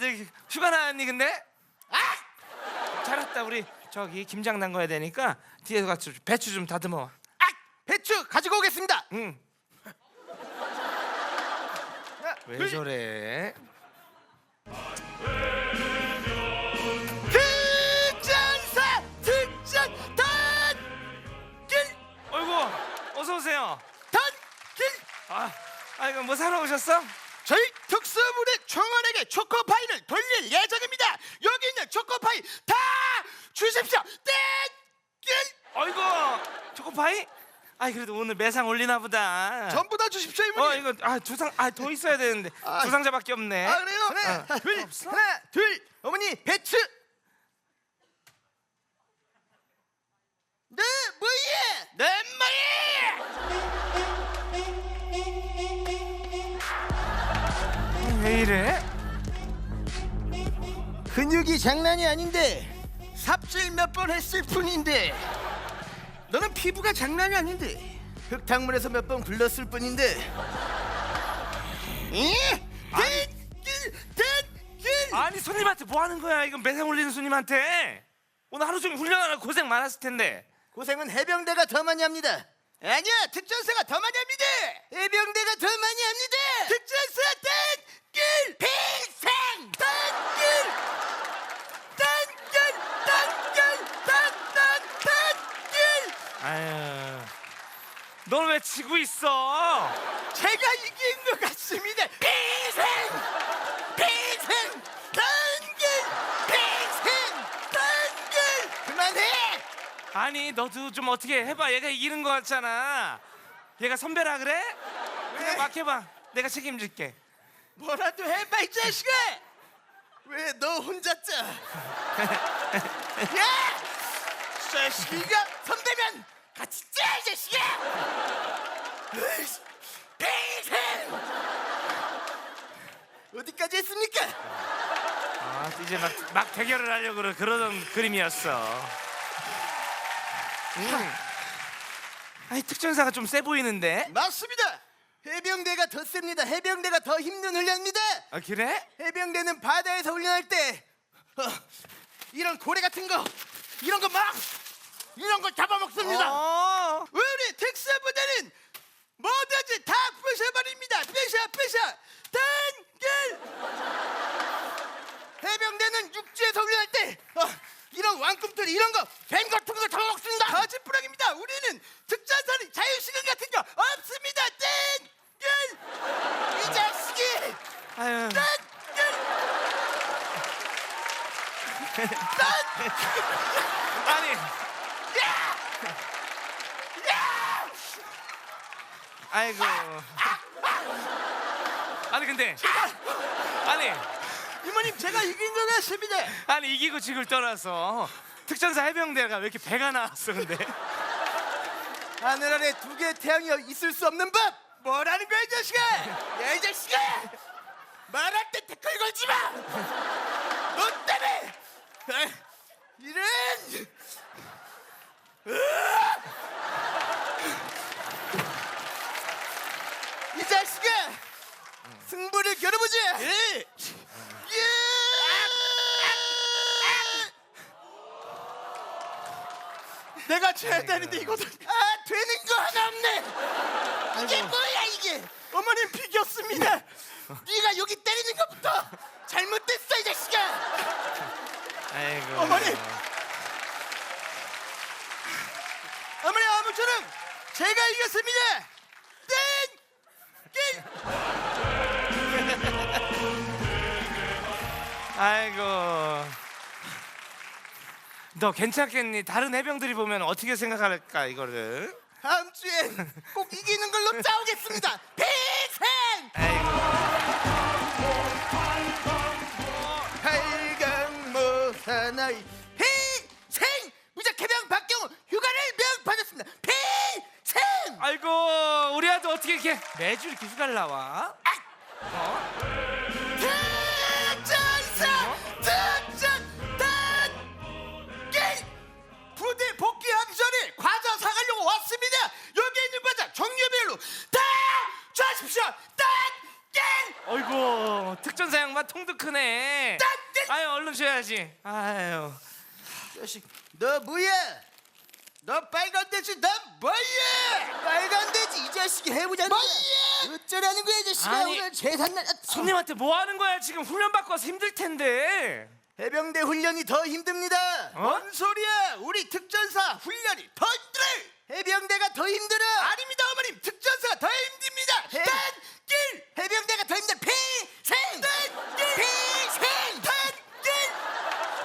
저기 휴가 나왔니 근데? 아! 잘했다 우리 저기 김장 담가야 되니까 뒤에서 같이 배추 좀 다듬어. 아, 배추 가지고 오겠습니다. 응. 하나, 왜 둘, 저래? 특전사 특전 단길 어이구 어서 오세요. 단길 아, 아 이거 뭐 사러 오셨어? 특수부대 총원에게 초코파이를 돌릴 예정입니다. 여기 있는 초코파이 다 주십시오. 땡길 어이구 초코파이? 아이 그래도 오늘 매상 올리나 보다. 전부 다 주십시오 어 이모님. 이거 아 두 상 아 더 있어야 되는데 아, 두 상자밖에 없네. 아 그래요? 하나 어. 둘 없어? 하나 둘 어머니 배추. 네 뭐예? 내 말이. 왜 이래? 근육이 장난이 아닌데 삽질 몇 번 했을 뿐인데 너는 피부가 장난이 아닌데 흙탕물에서 몇 번 굴렀을 뿐인데 이 대길 아니 손님한테 뭐 하는 거야? 이건 매상 올리는 손님한테. 오늘 하루 종일 훈련하느라 고생 많았을 텐데. 고생은 해병대가 더 많이 합니다 아니야 특전사가 더 많이 합니다 해병대가 더 많이 합니다 특전사 대길 필생 대길 단길 단길 단단 단길 아유, 넌 왜 지고 있어? 제가 이긴 것 같습니다. 비생, 비생, 단길, 비생, 단길. 그만해. 아니 너도 좀 어떻게 해봐. 얘가 이기는 거 같잖아. 얘가 선배라 그래? 그냥 막 해봐. 내가 책임질게. 뭐라도 해봐 이 자식아. 왜 너 혼자 짜? 야, 이 자식이가 선배면 같이 짜 이 자식아. 으이씨, 비생. 어디까지 했습니까? 아, 이제 막, 막 대결을 하려고 그러- 그러던 그림이었어. 음. 아니 특전사가 좀 세 보이는데? 맞습니다. 해병대가 더 셉니다. 해병대가 더 힘든 훈련입니다. 아 그래? 해병대는 바다에서 훈련할 때 어, 이런 고래 같은 거 이런 거 막 이런 거 잡아먹습니다. 어. 우리 특수 부대는 뭐든지 다 부셔버립니다. 부셔 부셔 단결. 해병대는 육지에서 훈련할 때 어, 이런 왕꿈틀 이런 거뱀 같은 거 잡아먹습니다. 거짓부랑입니다. 우리는 특전사는 자유시간 같은 거 없습니다. 단결. 이 자식이 아유. 아니. 아이고. 아니 근데 아니 이모님 제가 이긴 것 같습니다. 아니 이기고 지고 떠나서 특전사 해병대가 왜 이렇게 배가 나왔어 근데 하늘 아래 두 개의 태양이 있을 수 없는 법. 뭐라는 거야 이 자식아? 야이 자식아! 말할 때 댓글 걸지 마. 너 때문에. 아, 이런. 이 자식아! 승부를 겨뤄보자. 예. 내가 져야 되는데 이거도 아 되는 거 하나 없네. 이게 뭐야 이게? 어머님 비겼습니다. 네가 여기 때리는 것부터 잘못됐어 어머니! 어머니 아무쪼록 제가 이겼습니다 땡! 아이고 너 괜찮겠니? 다른 해병들이 보면 어떻게 생각할까 이거를 다음 주엔 꼭 이기는 걸로 싸우겠습니다 필생! 아이고 우리 아들 어떻게 이렇게 매주 이렇게 휴가를 나와? 어? 특전사 특전 단계 부대 복귀하기 전에 과자 사가려고 왔습니다 여기 있는 과자 종류별로 다 주십시오 단계 아이고 특전사 양반 통도 크네. 아유 얼른 줘야지. 아유. 자식 너 뭐야? 너 빨간 돼지 이 자식이 해보자 뭐야? 어쩌라는 거야 이 자식아. 아니, 오늘 재산날 손님한테 뭐 하는 거야? 지금 훈련 받고 와서 힘들 텐데. 해병대 훈련이 더 힘듭니다. 어? 뭔 소리야? 우리 특전사 훈련이 더 힘들어. 해병대가 더 힘들어. 아닙니다 어머님. 특전사가 더 힘듭니다. 단길! 해병대가 더 힘들어. 피생! 단길! 피생 단길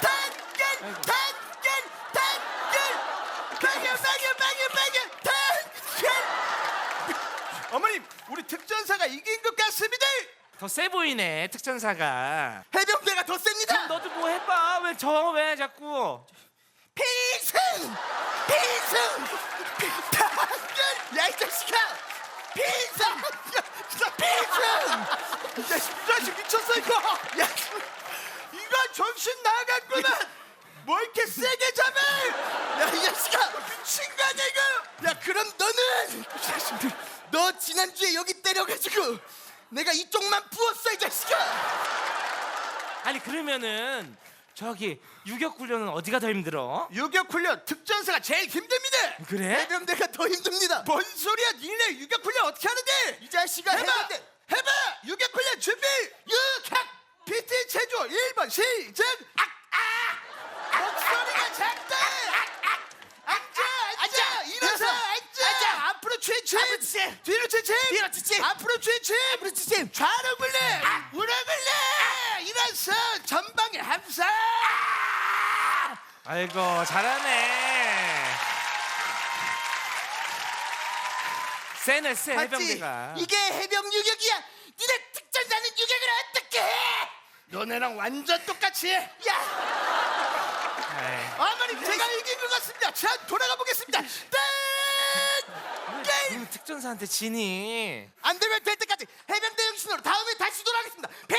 단길 단길 단길 방해 방해 방해 방해 단길 어머님 우리 특전사가 이긴 것 같습니다 더 세 보이네 특전사가. 해병대가 더 셉니다 너도 뭐 해봐. 왜 저 왜 자꾸. 필승! 필승! 당근! 야이 자식아! 필승! 필승! 이 자식, 이 자식 미쳤어 이거! 야, 이거 정신 나갔구나! 뭐 이렇게 세게 잡아! 야, 이 자식아! 미친 거 아니야 이거! 야, 그럼 너는! 이 자식들, 너 지난주에 여기 때려가지고 내가 이쪽만 부었어 이 자식아! 그러면은 저기 유격 훈련은 어디가 더 힘들어? 유격 훈련 특전사가 제일 힘듭니다. 그래? 해병대가 더 힘듭니다. 뭔 소리야? 니네 유격 훈련 어떻게 하는데? 이 자식아 해봐. 해병대. 해봐. 유격 훈련 준비. 유격. PT 체조 1번 시작. 악, 아. 목소리가 작다. 앉아, 앉아, 일어서, 앉아, 앉아. 앞으로 취침, 앞으로 취침, 뒤로 취침, 뒤로 취침, 앞으로 취침, 앞으로 취침, 좌로 굴레, 우로 굴레, 일어서 전방에 함사. 아이고 잘하네. 세네 세? 해병대가. 이게 해병 유격이야. 니네 특전사는 유격을 어떻게 해? 너네랑 완전 똑같이 해. 야, 아이, 어머님 제가 이긴 것 같습니다. 자, 돌아가 보겠습니다. 땡! 게임 음, 특전사한테 지니. 안 되면 될 때까지 해병대 정신으로 다음에 다시 돌아가겠습니다. 필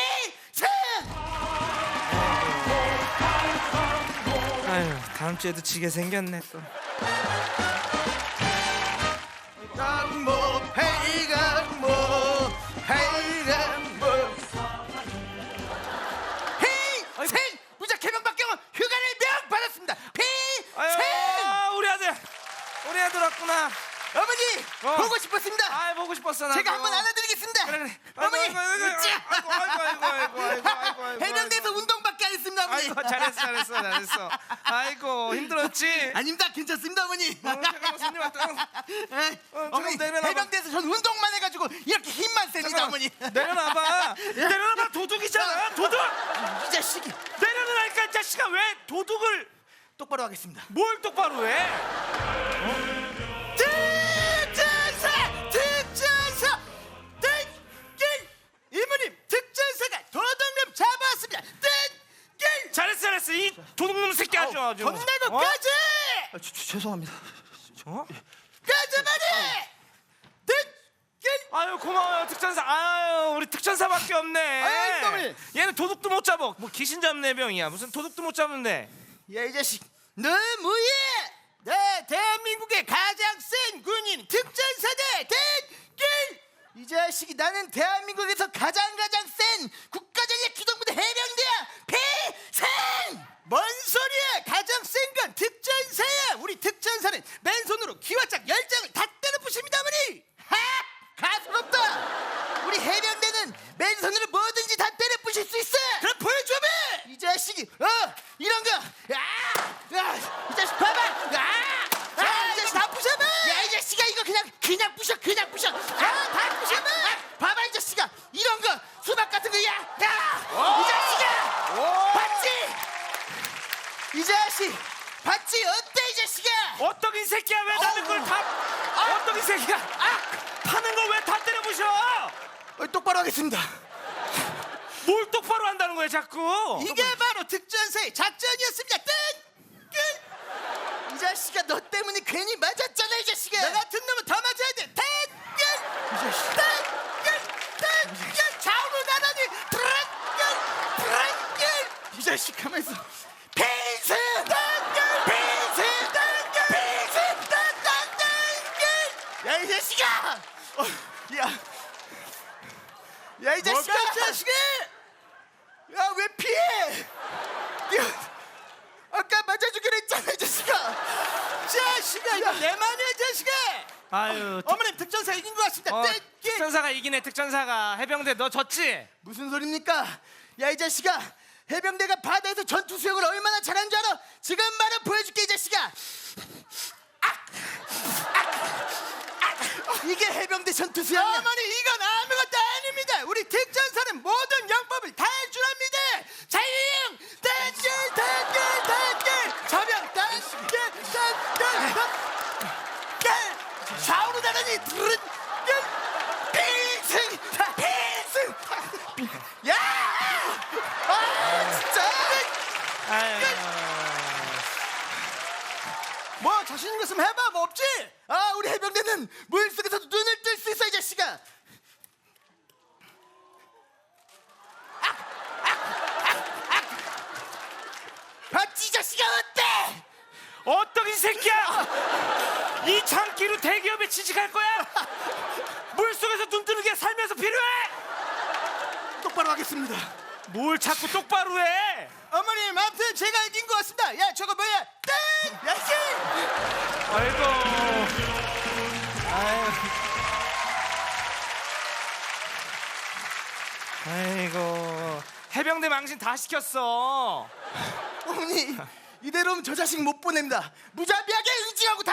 다음 주에도 지게 생겼네 또. 잘했어 잘했어. 아이고 힘들었지. 아닙니다 괜찮습니다 어머니. 어, 잠깐만 손님 왔다. 에이, 어, 어머니 잠깐 내려놔봐. 해병대에서 전 운동만 해가지고 이렇게 힘만 셉니다 어머니. 내려놔봐. 내려놔봐 도둑이잖아 도둑. 이 자식이 내려놓으니까 이 자식아 왜 도둑을 똑바로 하겠습니다. 뭘 똑바로 해? 특 아주. 혼내고 어? 까지 아, 죄- 죄송합니다. 어? 까지 말이 땡길 아유 고마워요 특전사. 아유 우리 특전사밖에 없네. 아유, 이놈이. 얘는 도둑도 못 잡어. 뭐 귀신 잡는 병이야. 무슨 도둑도 못 잡는데. 야 이 자식 너 뭐야 나 대한민국의 가장 센 군인 특전사대 대길 이 자식이 나는 대한민국에서 가장 가장 센 국가전략 기동부대 해병대야 필생 뭔 소리야 가장 센건 특전사야. 우리 특전사는 맨손으로 기와짝 열 장을 다 때려 부십니다 어머니 하! 가스럽다 우리 해병대는 맨손으로 뭐든지 다 때려 부실 수 있어 그럼 보여줘봐 이 자식이 어 이런 거 야, 야, 이 자식 봐봐 야, 아, 이 자식 다 부셔봐 야 이 자식아 이거 그냥 그냥 부셔 그냥 부셔 아다 부셔봐 봐봐 이 자식아 이런 거 수박 같은 거야 야이 자식아 봤지 이 자식 봤지 어때 이 자식아 어떤 새끼야 왜 남의 걸다 어떤 새끼야 아 파는 거 왜 다 때려 부셔? 어, 똑바로 하겠습니다 뭘 똑바로 한다는 거야 자꾸? 이게 바로 특전사의 작전이었습니다. 땡! 땡! 이 자식아 너 때문에 괜히 맞았잖아 이 자식아. 나 같은 놈은 더 맞아야 돼. 땡! 땡! 땡! 땡! 땡! 좌우로 나란히 트랑글! 트랑글! 이 자식 가만 있어. 필승! 땡글! 필승! 땡글! 필승! 땡글! 야이 자식아! 어, 야. 야 이 자식아! 뭐가 자식이! 아닙니다. 이거 내 말이야, 이 자식아. 아유 어머님 특전사 이긴 것 같습니다. 어, 땡기. 특전사가 이기네 특전사가 해병대 너 졌지? 무슨 소리입니까? 야 이 자식아 해병대가 바다에서 전투 수영을 얼마나 잘하는 줄 알아? 지금 바로 보여줄게 이 자식아! 이게 해병대 전투 수영 어머니 이건 아무것도 아닙니다 우리 특전사는 모든 뭐 자신 있는 거 있으면 해봐 뭐 없지? 아 우리 해병대는 물 속에서도 눈을 뜰 수 있어 이 자식아 아! 아! 아! 아! 이 자식아 어때? 어떤 이 새끼야 이 장기로 대기업에 취직할 거야? 물 속에서 눈 뜨는 게 살면서 필요해? 똑바로 하겠습니다 뭘 자꾸 똑바로 해? 어머님 아무튼 제가 이긴 것 같습니다. 야 저거 뭐야? 땡! 야씨! 아이고. 아이고. 해병대 망신 다 시켰어. 어머니 이대로면 저 자식 못 보냅니다. 무자비하게 의지하고 다